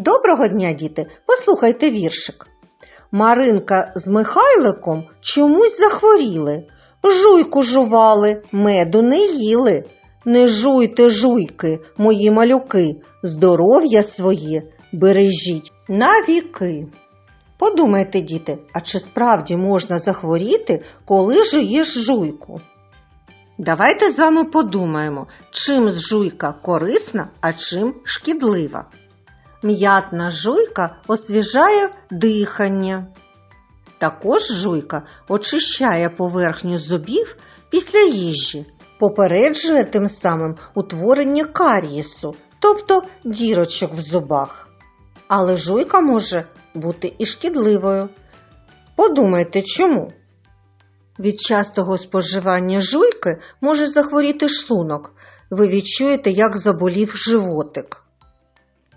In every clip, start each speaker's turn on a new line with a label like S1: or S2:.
S1: Доброго дня, діти! Послухайте віршик. Маринка з Михайликом чомусь захворіли. Жуйку жували, меду не їли. Не жуйте, жуйки, мої малюки, здоров'я своє бережіть навіки. Подумайте, діти, а чи справді можна захворіти, коли жуєш жуйку? Давайте з вами подумаємо, чим жуйка корисна, а чим шкідлива. М'ятна жуйка освіжає дихання. Також жуйка очищає поверхню зубів після їжі, попереджує тим самим утворення карієсу, тобто дірочок в зубах. Але жуйка може бути і шкідливою. Подумайте чому? Від частого споживання жуйки може захворіти шлунок. Ви відчуєте, як заболів животик.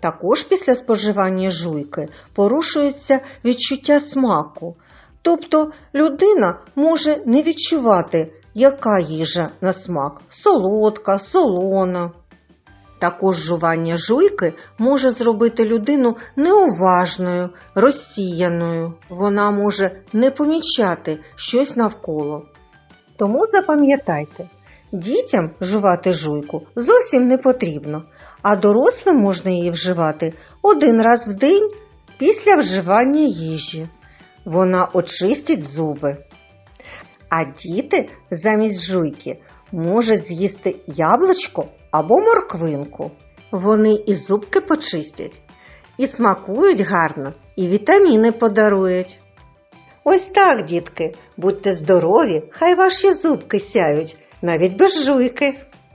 S1: Також після споживання жуйки порушується відчуття смаку, тобто людина може не відчувати, яка їжа на смак солодка, солона. Також жування жуйки може зробити людину неуважною, розсіяною. Вона може не помічати щось навколо. Тому запам'ятайте, дітям жувати жуйку зовсім не потрібно, а дорослим можна її вживати один раз в день після вживання їжі. Вона очистить зуби. А діти замість жуйки можуть з'їсти яблучко або морквинку. Вони і зубки почистять, і смакують гарно, і вітаміни подарують. Ось так, дітки, будьте здорові, хай ваші зубки сяють, навіть без жуйки.